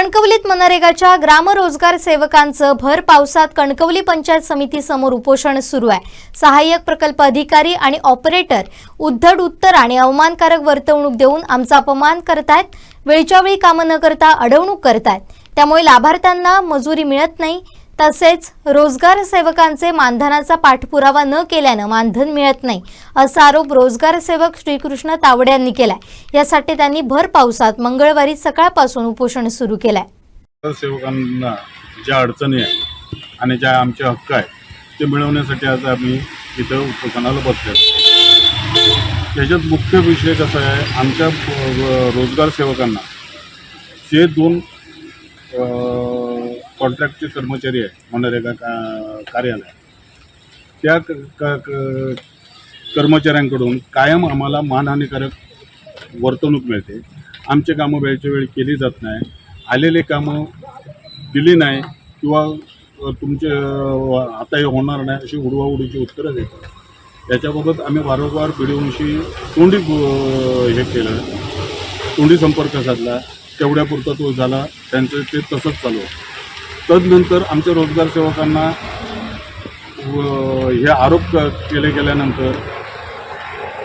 कणकवलीत मनरेगाच्या ग्रामरोजगार सेवकांचं भर पावसात कणकवली पंचायत समिती समोर उपोषण सुरू आहे. सहाय्यक प्रकल्प अधिकारी आणि ऑपरेटर उद्धड उत्तर आणि अवमानकारक वर्तवणूक देऊन आमचा अपमान करतायत वेळच्या वेळी कामं न करता अडवणूक करतायत. त्यामुळे लाभार्थ्यांना मजुरी मिळत नाही तसेच रोजगार सेवकांचे मानधनाचा पाठपुरावा न केल्यानं मानधन मिळत नाही असा आरोप रोजगार सेवक श्रीकृष्ण तावडे यांनी केलाय. यासाठी त्यांनी भर पावसात मंगळवारी सकाळपासून उपोषण सुरू केलंय. सेवकांना ज्या अडचणी आहेत आणि ज्या आमचे हक्क आहेत ते मिळवण्यासाठी आज आम्ही इथं उपोषणाला बसलेलो त्याच्यात मुख्य विषय कसा आहे आमच्या रोजगार सेवकांना जे दोन कॉन्ट्रॅक्टचे कर्मचारी आहेत मनरेगा का कार्यालय. त्या क क- कर्मचाऱ्यांकडून कायम आम्हाला मानहानिकारक वर्तणूक मिळते. आमचे कामं वेळच्या वेळी केली जात नाही. आलेले कामं दिली नाही किंवा तुमचे आता हे होणार नाही अशी उडवाउडीची उत्तरं देतात. त्याच्याबाबत आम्ही वारंवार व्हिडिओशी तोंडी हे केलं. तोंडी संपर्क साधला. तेवढ्यापुरता तो झाला. त्यांचं ते तसंच चालू तदनंतर आमच्या रोजगार सेवकांना व हे आरोप क- केले गेल्यानंतर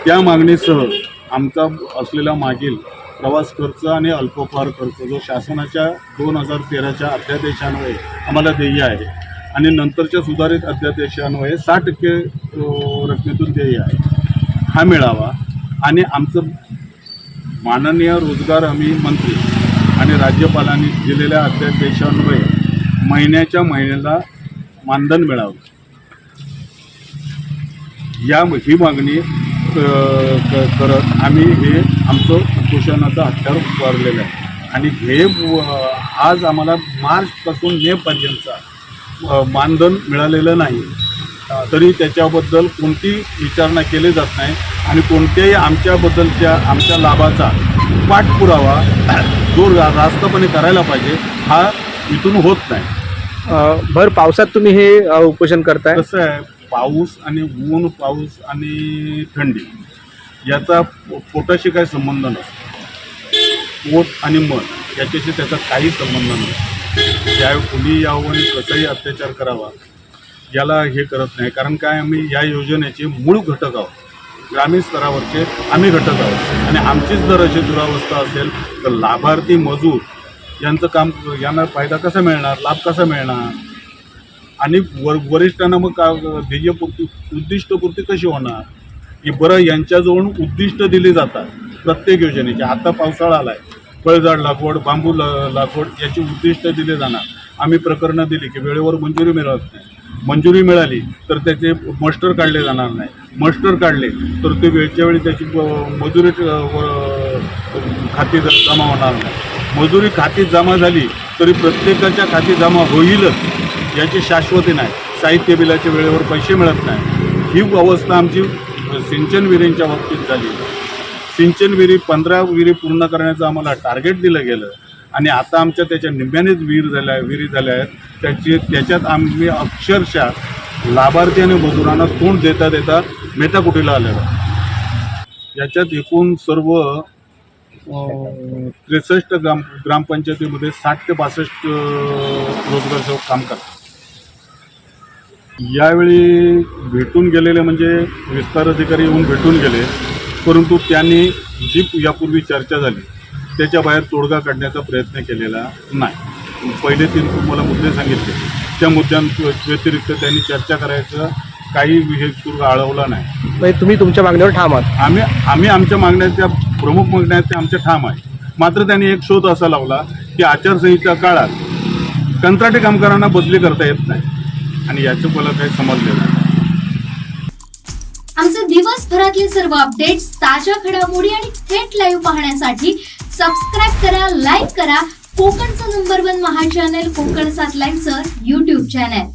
त्या मागणीसह आमचा असलेला मागील प्रवास खर्च आणि अल्पोपहार खर्च जो शासनाच्या दोन हजार तेराच्या अध्यादेशान्वये आम्हाला देय आहे आणि नंतरच्या सुधारित अध्यादेशान्वये साठ टक्के रकमेतून देय आहे. हा मिळावा आणि आमचं माननीय रोजगार हमी मंत्री आणि राज्यपालांनी दिलेल्या अध्यादेशान्वये महिन्याच्या महिन्याला मानधन मिळावं. या ही मागणी क- करत आम्ही हे आमचं उपोषणाचं हत्यार उभारलेलं आहे. आणि हे आज आम्हाला मार्चपासून मेपर्यंतचा मानधन मिळालेलं नाही. तरी त्याच्याबद्दल कोणती विचारणा केली जात नाही. आणि कोणत्याही आमच्याबद्दलच्या आमच्या लाभाचा पाठपुरावा जो रास्तपणे करायला पाहिजे हा इथून होत नाही. अ, भर पावसात तुम्ही हे अ, उपोषण करताय? कसं आहे पाऊस आणि ऊन पाऊस आणि थंडी याचा पो- पोटाशी काही संबंध नसतो. पोट आणि मन याच्याशी त्याचा काही संबंध नसतो ज्या कुणी यावं आणि कसाही अत्याचार करावा याला हे करत नाही. कारण काय आम्ही या योजनेचे मूळ घटक आहोत. ग्रामीण स्तरावरचे आम्ही घटक आहोत. आणि आमचीच जर अशी दुरावस्था असेल तर लाभार्थी मजूर यांचं काम यांना फायदा कसा मिळणार लाभ कसा मिळणार? आणि वर वरिष्ठांना मग का ध्येयपूर्ती उद्दिष्टपूर्ती कशी होणार? की बरं यांच्याजवळून उद्दिष्ट दिली जातात प्रत्येक योजनेची. आता पावसाळा आला आहे फळझाड लागवड बांबू ल लागवड याची उद्दिष्ट दिले जाणार. आम्ही प्रकरणं दिली की वेळेवर मंजुरी मिळत नाही. मंजुरी मिळाली तर त्याचे मस्टर काढले जाणार नाही. मस्टर काढले तर ते वेळच्या वेळी त्याची मजुरी व- खाती जमा होणार नाही. मजुरी खाती जमा झाली तरी प्रत्येकाच्या खाती जमा होईलच याची शाश्वती नाही. साहित्य बिलाच्या वेळेवर पैसे मिळत नाही. ही अवस्था आमची सिंचन विहिरींच्या बाबतीत झाली. सिंचन विहिरी पंधरा विहिरी पूर्ण करण्याचं आम्हाला टार्गेट दिलं गेलं. आणि आता आमच्या त्याच्या निम्म्यानेच विहीर झाल्या विहिरी झाल्या आहेत. त्याची त्याच्यात आम्ही अक्षरशः लाभार्थी आणि मजुरांना तोंड देता देता मेटाकुटीला आलेलो याच्यात एकूण सर्व त्रेसष्ट ग्राम ग्रामपंचायतीमध्ये साठ ते बासष्ट रोजगार सेवक काम करतात. यावेळी भेटून गेलेले म्हणजे विस्तार अधिकारी येऊन भेटून गेले परंतु त्यांनी जी यापूर्वी चर्चा झाली त्याच्या बाहेर तोडगा काढण्याचा प्रयत्न केलेला नाही. पहिले तीन तुम्हाला मुद्दे सांगितले. त्या मुद्द्यांव्यतिरिक्त त्यांनी चर्चा करायचं काही हेतू आळवला नाही. म्हणजे तुम्ही तुमच्या मागणीवर ठाम आहात. आम्ही आम्ही आमच्या मागण्या प्रमुख मागण्या आहेत ते आमच्या ठाम आहे. मात्र त्यांनी एक शोध असा लावला की आचारसंहिता काळात कंत्राटी कामगारांना बदली करता येत नाही आणि याचं मला काही समजलेलं नाही. आमचे दिवसभरातले सर्व अपडेट्स ताज्या घडामोडी आणि थेट लाईव्ह पाहण्यासाठी सबस्क्राईब करा लाईक करा. कोकणचं नंबर वन महा चॅनल कोकण सात लाईव्हचं युट्यूब चॅनल